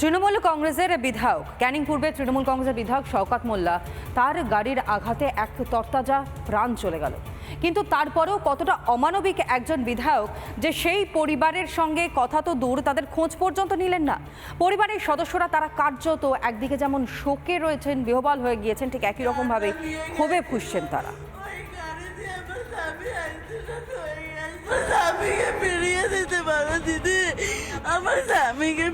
তৃণমূল কংগ্রেসের বিধায়ক, ক্যানিং পূর্বে তৃণমূল কংগ্রেসের বিধায়ক শওকাত মোল্লা, তার গাড়ির আঘাতে এক তরতাজা প্রাণ চলে গেল। কিন্তু তারপরেও কতটা অমানবিক একজন বিধায়ক যে সেই পরিবারের সঙ্গে কথা তো দূর, তাদের খোঁজ পর্যন্ত নিলেন না। পরিবারের সদস্যরা, তারা কার্যত একদিকে যেমন শোকে রয়েছেন, বিহবাল হয়ে গিয়েছেন, ঠিক একই রকমভাবে ক্ষোভে ফুসছেন তারা। দিদি। আমার স্বামীকে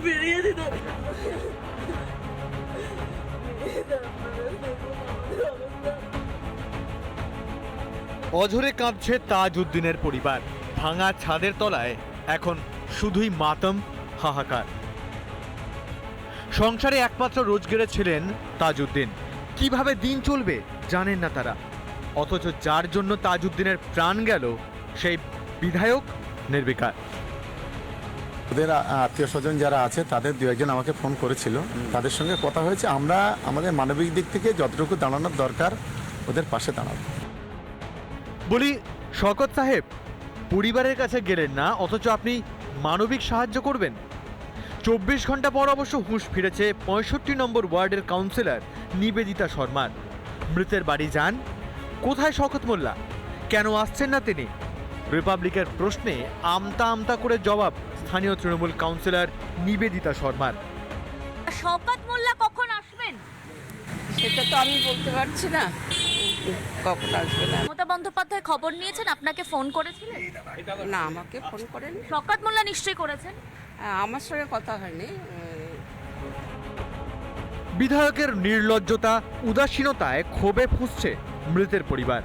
অঝরে কাঁদছে তাজউদ্দিনের পরিবার। ভাঙা ছাদের তলায় এখন শুধুই মাতম, হাহাকার। সংসারে একমাত্র রোজগেরে ছিলেন তাজউদ্দিন। কীভাবে দিন চলবে জানেন না তারা। অথচ যার জন্য তাজউদ্দিনের প্রাণ গেল, সেই বিধায়ক নির্বিকার। ওদের আত্মীয় স্বজন যারা আছে, তাদের দু একজন আমাকে ফোন করেছিল। তাদের সঙ্গে কথা হয়েছে। আমরা আমাদের মানবিক দিক থেকে যতটুকু দাঁড়ানোর দরকার, ওদের পাশে দাঁড়াবো। বলি শকত সাহেব, পরিবারের কাছে গেলেন না, অথচ আপনি মানবিক সাহায্য করবেন। চব্বিশ ঘণ্টা পর অবশ্য হুঁশ ফিরেছে পঁয়ষট্টি নম্বর ওয়ার্ডের কাউন্সিলর নিবেদিতা শর্মার। মৃতের বাড়ি যান। কোথায় শকত মোল্লা? কেন আসছেন না তিনি? রিপাবলিকের প্রশ্নে আমতা আমতা করে জবাব স্থানীয় তৃণমূল কাউন্সিলর নিবেদিতা শর্মার। শওকাত মোল্লা কখন আসবেন? সেটা তো আমি বলতে পারছি না। কখন আসবে না? মমতা বন্দ্যোপাধ্যায় খবর নিয়েছেন? আপনাকে ফোন করেছিলেন? না আমাকে ফোন করেন শওকাত মোল্লা নিশ্চয়ই করেছেন? আমার সঙ্গে কথা হয়নি। বিধায়কের নির্লজ্জতা উদাসীনতায় ক্ষোভে ফুঁসছে মৃতের পরিবার।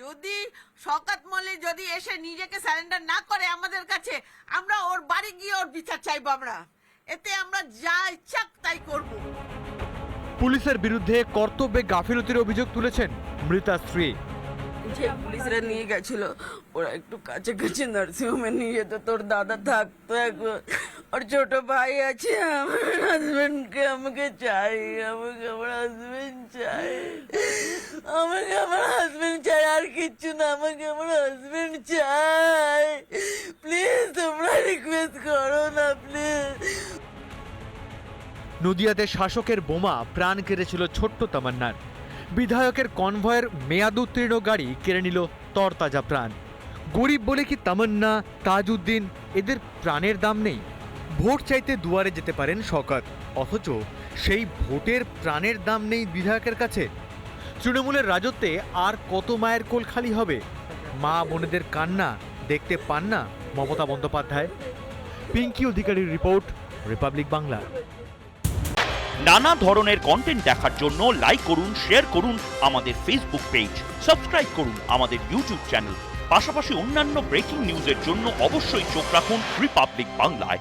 যদি শকাত মল্লিক যদি এসে নিজেকে স্যারেন্ডার না করে আমাদের কাছে আমরা ওর বাড়ি গিয়ে ওর বিচার চাইব আমরা। এতে আমরা যা ইচ্ছা তাই করব। পুলিশের বিরুদ্ধে কর্তব্যে গাফিলতির অভিযোগ তুলেছেন মৃতা স্ত্রী। যে পুলিশরা নিয়ে গেছিল ওরা একটু কাছাকাছি নার্সিংহোমে নিয়ে যেত তোর দাদা থাকতো এখন। ওর ছোট ভাই আছে আমার হাজবেন্ডকে আমাকে চাই আমাকে আমার হাজবেন্ড চাই। আমাকে আমার হাজবেন্ড চাই আর কিচ্ছু না, আমাকে আমার হাজবেন্ড চাই। প্লিজ তোমরা রিকোয়েস্ট করো না প্লিজ নদিয়াতে শাসকের বোমা প্রাণ কেড়েছিল ছোট্ট তামান্নার। বিধায়কের কনভয়ের মেয়াদ উত্তীর্ণ গাড়ি কেড়ে নিল তরতাজা প্রাণ। গরিব বলে কি তামান্না, তাজউদ্দিন, এদের প্রাণের দাম নেই। ভোট চাইতে দুয়ারে যেতে পারেন শকত অথচ সেই ভোটের প্রাণের দাম নেই বিধায়কের কাছে। তৃণমূলের রাজত্বে আর কত মায়ের কোল খালি হবে? মা বোনেদের কান্না দেখতে পান না মমতা বন্দ্যোপাধ্যায়। পিঙ্কি অধিকারীর রিপোর্ট, রিপাবলিক বাংলা। নানা ধরনের কন্টেন্ট দেখার জন্য লাইক করুন শেয়ার করুন আমাদের ফেসবুক পেজ সাবস্ক্রাইব করুন আমাদের ইউটিউব চ্যানেল পাশাপাশি অন্যান্য ব্রেকিং নিউজের জন্য অবশ্যই চোখ রাখুন রিপাবলিক বাংলায়